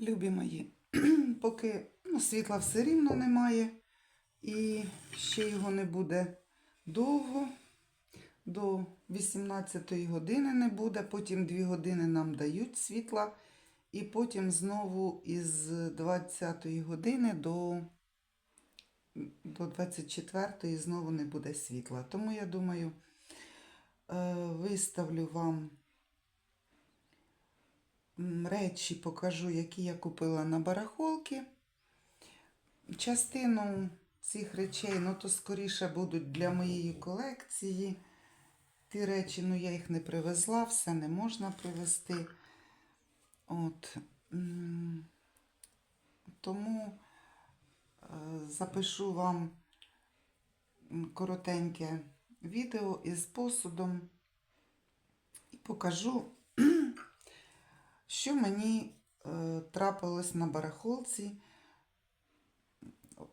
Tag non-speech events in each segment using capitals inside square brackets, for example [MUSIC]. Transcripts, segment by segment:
Любі мої, [CLEARS THROAT] поки ну, світла все рівно немає, і ще його не буде довго, до 18 години не буде, потім 2 години нам дають світла, і потім знову із 20 години до, до 24 знову не буде світла. Тому я думаю, е, виставлю вам речі покажу, які я купила на барахолки. Частину цих речей, ну то скоріше будуть для моєї колекції. Ті речі, ну я їх не привезла, все не можна привезти. От. Тому е, запишу вам коротеньке відео із посудом і покажу, що мені е, трапилось на барахолці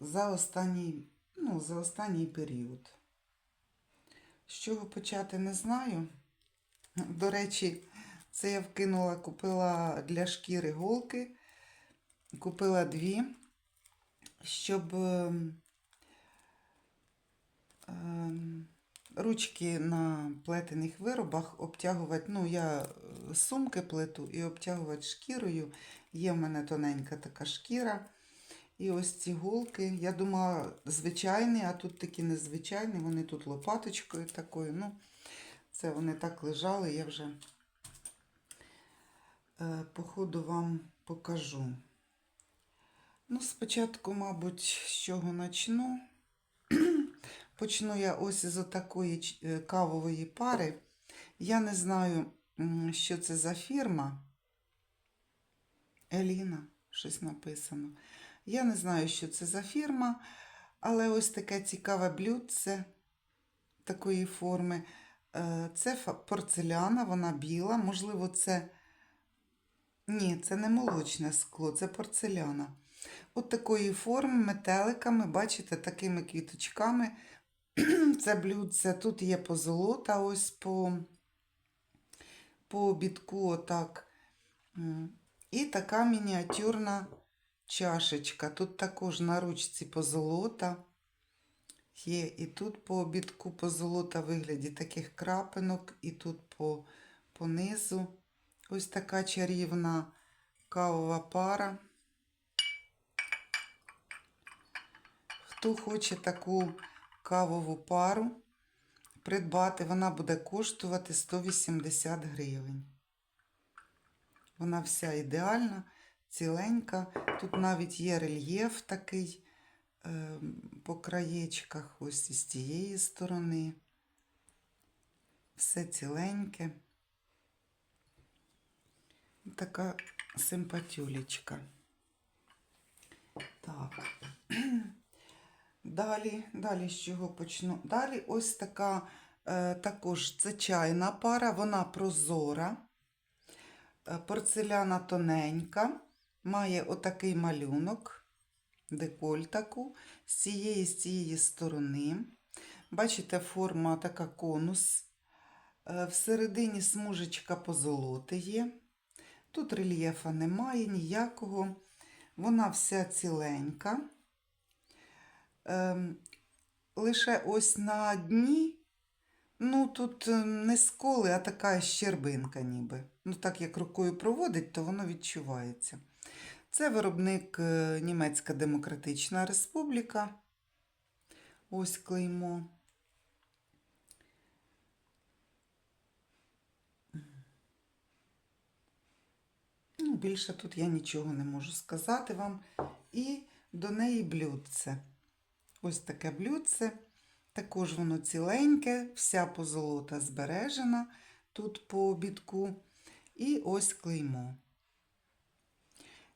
за останній, ну, за останній період. З чого почати не знаю. До речі, це я вкинула, купила для шкіри голки, купила дві, щоб ем, ем, ручки на плетених виробах обтягувати. Ну, я е, сумки плету і обтягувати шкірою. Є в мене тоненька така шкіра. І ось ці голки. Я думала, звичайні, а тут такі незвичайні. Вони тут лопаточкою такою. Ну, це вони так лежали, я вже е, по ходу вам покажу. Ну, спочатку, мабуть, з чого почну. Почну я ось із отакої е, кавової пари. Я не знаю, що це за фірма. Еліна, щось написано. Я не знаю, що це за фірма, але ось таке цікаве блюдце такої форми. Е, Це порцеляна, вона біла. Можливо, це. Ні, це не молочне скло, це порцеляна. От такої форми, метеликами, бачите, такими квіточками. [CLEARS THROAT] Це блюдце. Тут є позолота, ось по, по обідку, отак. І така мініатюрна чашечка. Тут також на ручці позолота. Є і тут по обідку позолота вигляді таких крапинок, і тут по, по низу. Ось така чарівна кавова пара. Хто хоче таку кавову пару придбати, вона буде коштувати 180 гривень. Вона вся ідеальна, ціленька. Тут навіть є рельєф такий е, по краєчках, ось із тієї сторони. Все ціленьке. Така симпатюлечка. Так. [CLEARS THROAT] Далі, далі з чого почну? Далі ось така, е, також це чайна пара, вона прозора. Е, Порцеляна тоненька, має отакий малюнок, декольтаку, з цієї з цієї сторони. Бачите, форма така конус. Е, Всередині смужечка позолоти є. Тут рельєфа немає ніякого. Вона вся ціленька. Ем, лише ось на дні, ну тут е, не сколи, а така щербинка ніби. Ну, так як рукою проводить, то воно відчувається. Це виробник е, Німецька Демократична Республіка. Ось клеймо. Ну, більше тут я нічого не можу сказати вам. І до неї блюдце. Ось таке блюдце. Також воно ціленьке, вся позолота збережена тут по обідку. І ось клеймо.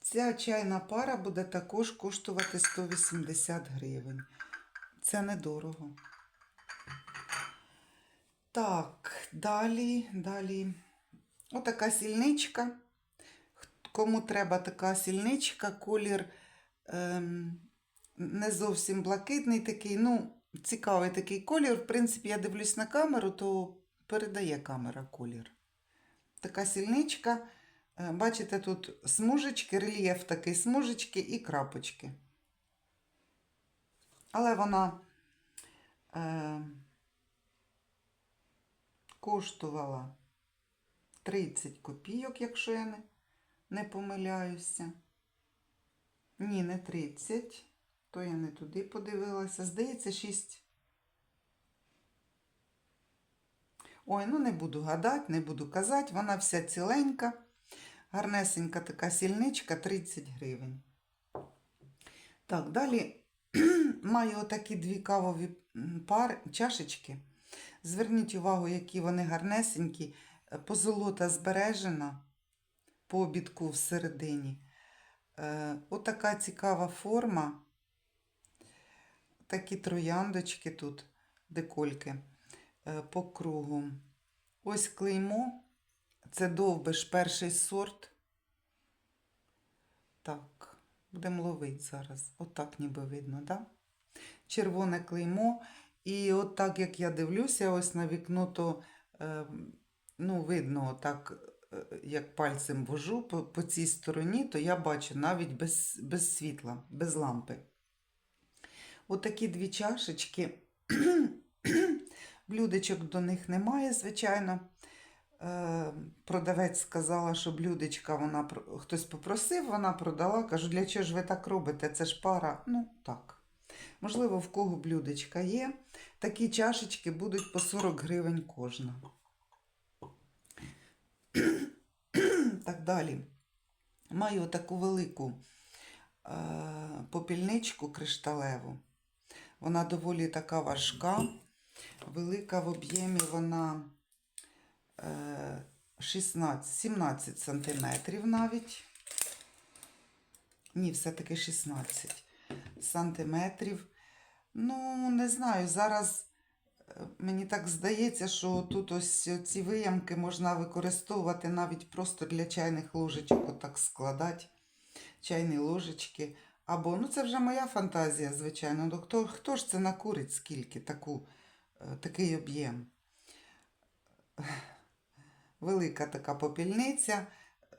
Ця чайна пара буде також коштувати 180 гривень. Це недорого. Так, далі, далі. Отака сільничка. Кому треба така сільничка, колір ем, не зовсім блакитний такий, ну, цікавий такий колір. В принципі, я дивлюсь на камеру, то передає камера колір. Така сільничка Е, Бачите, тут смужечки, рельєф такий, смужечки і крапочки. Але вона е, коштувала 30 копійок, якщо я не, не помиляюся. Ні, не 30. То я не туди подивилася. Здається, 6. Ой, ну не буду гадати, не буду казати. Вона вся ціленька. Гарнесенька така сільничка 30 гривень. Так, далі [CLEARS THROAT] маю отакі дві кавові пар, чашечки. Зверніть увагу, які вони гарнесенькі. Позолота збережена по обідку всередині. Е, отака цікава форма. Такі трояндочки тут, декольки е, по кругу. Ось клеймо. Це довбиш перший сорт. Так, будемо ловити зараз. Отак ніби видно, так? Да? Червоне клеймо. І от так, як я дивлюся, ось на вікно, то е, ну, видно, так, е, як пальцем вожу по, по цій стороні, то я бачу навіть без, без світла, без лампи. Отакі дві чашечки. [CLEARS THROAT] Блюдечок до них немає, звичайно. Е, Продавець сказала, що блюдечка вона хтось попросив, вона продала. Кажу, для чого ж ви так робите? Це ж пара. Ну, так. Можливо, в кого блюдечка є. Такі чашечки будуть по 40 гривень кожна. [CLEARS THROAT] Так далі. Маю таку велику е, попільничку кришталеву. Вона доволі така важка, велика в об'ємі вона е, 16-17 сантиметрів навіть. Ні, все-таки 16 сантиметрів. Ну, не знаю, зараз е, мені так здається, що тут ось ці виямки можна використовувати навіть просто для чайних ложечок, отак складати. Чайні ложечки. Або, ну це вже моя фантазія, звичайно. Ну, хто, хто ж це накурить скільки таку, е, такий об'єм? Велика така попільниця.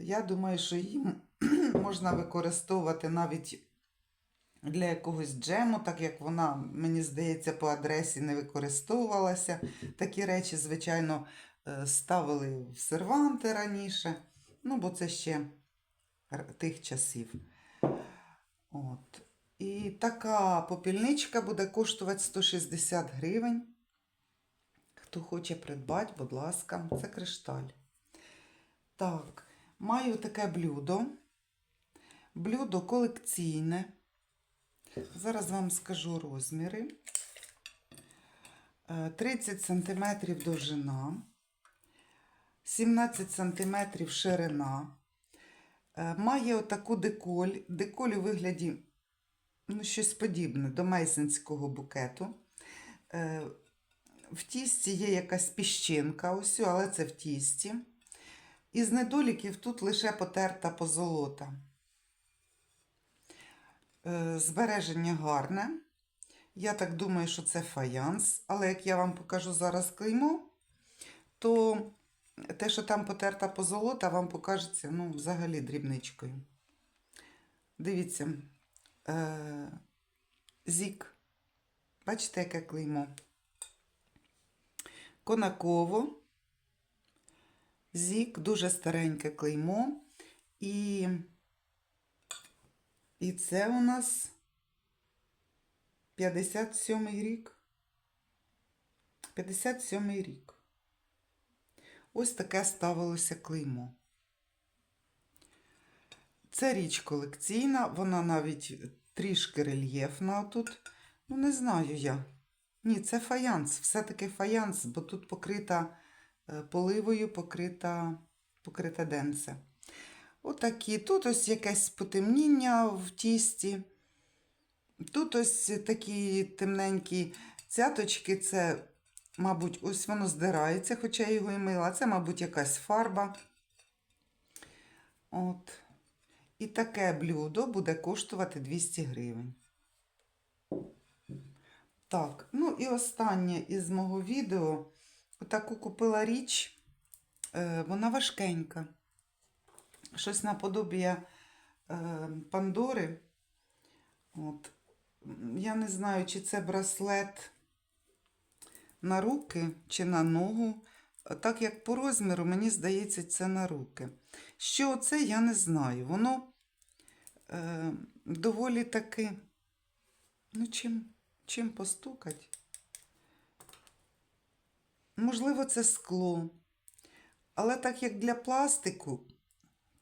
Я думаю, що її [CLEARS THROAT] можна використовувати навіть для якогось джему, так як вона, мені здається, по адресі не використовувалася. Такі речі, звичайно, е, ставили в серванти раніше. Ну, бо це ще тих часів. От. І така попільничка буде коштувати 160 гривень. Хто хоче придбати, будь ласка, це кришталь. Так, маю таке блюдо. Блюдо колекційне. Зараз вам скажу розміри. Е, 30 см довжина, 17 см ширина. Е, Має отаку деколь. Деколь у вигляді ну, щось подібне до мейсенського букету. Е, В тісті є якась піщинка, ось, але це в тісті. Із недоліків тут лише потерта позолота. Е, Збереження гарне. Я так думаю, що це фаянс, але як я вам покажу зараз клеймо, то те, що там потерта позолота, вам покажеться ну, взагалі дрібничкою. Дивіться, е- зік. Бачите, яке клеймо? Конаково. Зік, дуже стареньке клеймо. І, і це у нас 57-й рік. 57-й рік. Ось таке ставилося клеймо. Це річ колекційна, вона навіть трішки рельєфна тут. Ну, не знаю я. Ні, це фаянс, все-таки фаянс, бо тут покрита е, поливою, покрита, покрита денце. Отакі. Тут ось якесь потемніння в тісті. Тут ось такі темненькі цяточки, це, мабуть, ось воно здирається, хоча я його і мила. Це, мабуть, якась фарба. От. І таке блюдо буде коштувати 200 гривень. Так, ну і останнє із мого відео. Отаку купила річ, е, вона важкенька. щось наподобія е, Пандори. От. Я не знаю, чи це браслет на руки чи на ногу. Так як по розміру, мені здається, це на руки. Що це, я не знаю. Воно е, доволі таки. Ну, чим, чим постукать? Можливо, це скло. Але так як для пластику,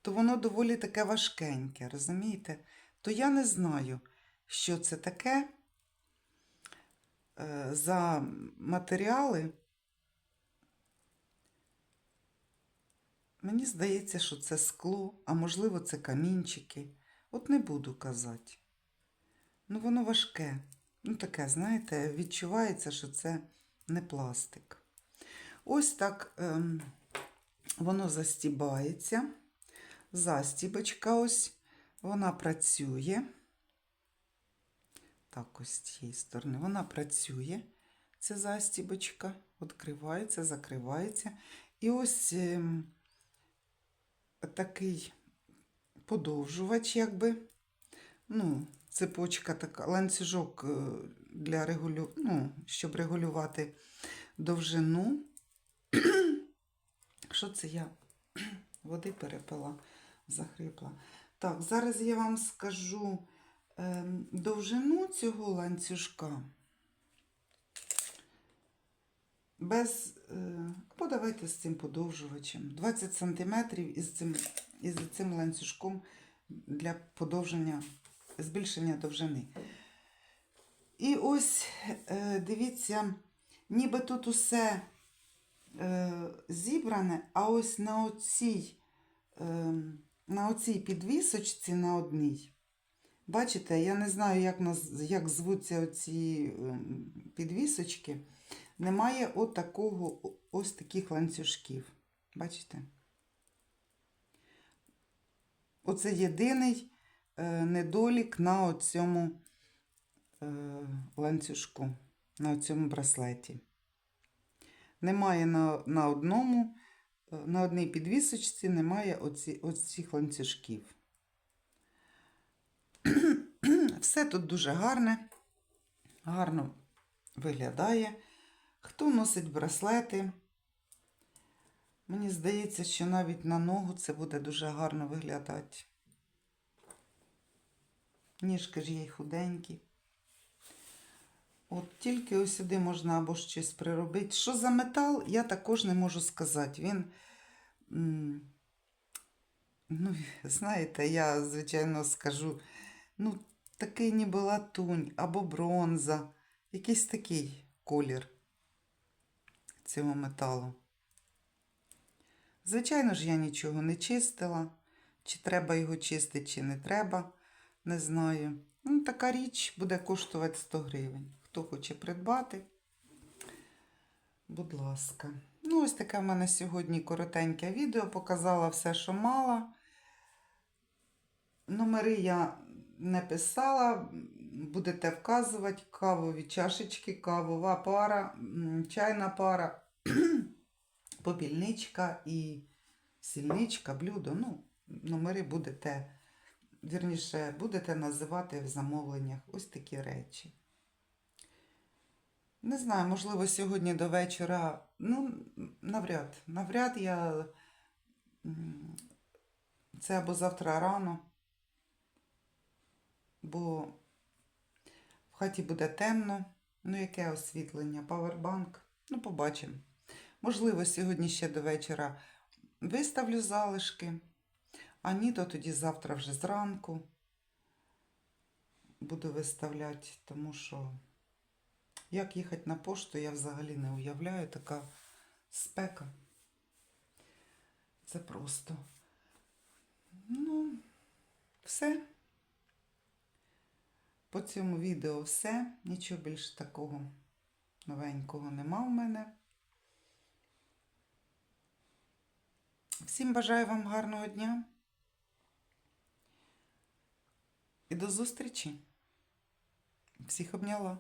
то воно доволі таке важкеньке, розумієте? То я не знаю, що це таке за матеріали. Мені здається, що це скло, а можливо, це камінчики. От не буду казати. Ну, воно важке. Ну, таке, знаєте, відчувається, що це не пластик. Ось так ем, воно застібається. Застібочка ось, вона працює. Так, ось з цієї сторони. Вона працює. Ця застібочка. Відкривається, закривається. І ось ем, такий подовжувач, якби. Ну, цепочка така, ланцюжок е, для регулю... ну, щоб регулювати довжину. [CLEARS THROAT] Що це я [CLEARS THROAT] води перепила, захрипла. Так, зараз я вам скажу довжину цього ланцюжка. Без, е, або давайте з цим подовжувачем. 20 см із цим, із цим ланцюжком для подовження, збільшення довжини. І ось, е, дивіться, ніби тут усе е, зібране, а ось на оцій, е, на оцій підвісочці на одній. Бачите, я не знаю, як, як звуться оці е, підвісочки. Немає от такого, ось таких ланцюжків. Бачите? Оце єдиний е, недолік на цьому е, ланцюжку, на цьому браслеті. Немає на, на одному, е, на одній підвісочці немає оці, оцих ланцюжків. Все тут дуже гарне, гарно виглядає. Хто носить браслети? Мені здається, що навіть на ногу це буде дуже гарно виглядати. Ніжки ж є худенькі. От тільки ось сюди можна або щось приробити. Що за метал, я також не можу сказати. Він, ну, [LAUGHS] знаєте, я, звичайно, скажу, ну, такий ніби латунь або бронза, якийсь такий колір цього металу. Звичайно ж, я нічого не чистила. Чи треба його чистити, чи не треба, не знаю. Ну, така річ буде коштувати 100 гривень. Хто хоче придбати, будь ласка. Ну, ось таке в мене сьогодні коротеньке відео. Показала все, що мала. Номери я не писала. Будете вказувати кавові чашечки, кавова пара, чайна пара, [CLEARS THROAT] попільничка і сільничка, блюдо. Ну, номери будете, вірніше, будете називати в замовленнях ось такі речі. Не знаю, можливо, сьогодні до вечора. Ну, навряд. Навряд я. Це або завтра рано, бо в хаті буде темно. Ну, яке освітлення? Павербанк. Ну, побачимо. Можливо, сьогодні ще до вечора виставлю залишки, а ні, то тоді завтра вже зранку буду виставляти, тому що як їхати на пошту, я взагалі не уявляю, така спека. Це просто. Ну, все. По цьому відео все. Нічого більш такого новенького нема в мене. Всім бажаю вам гарного дня. І до зустрічі. Всіх обняла.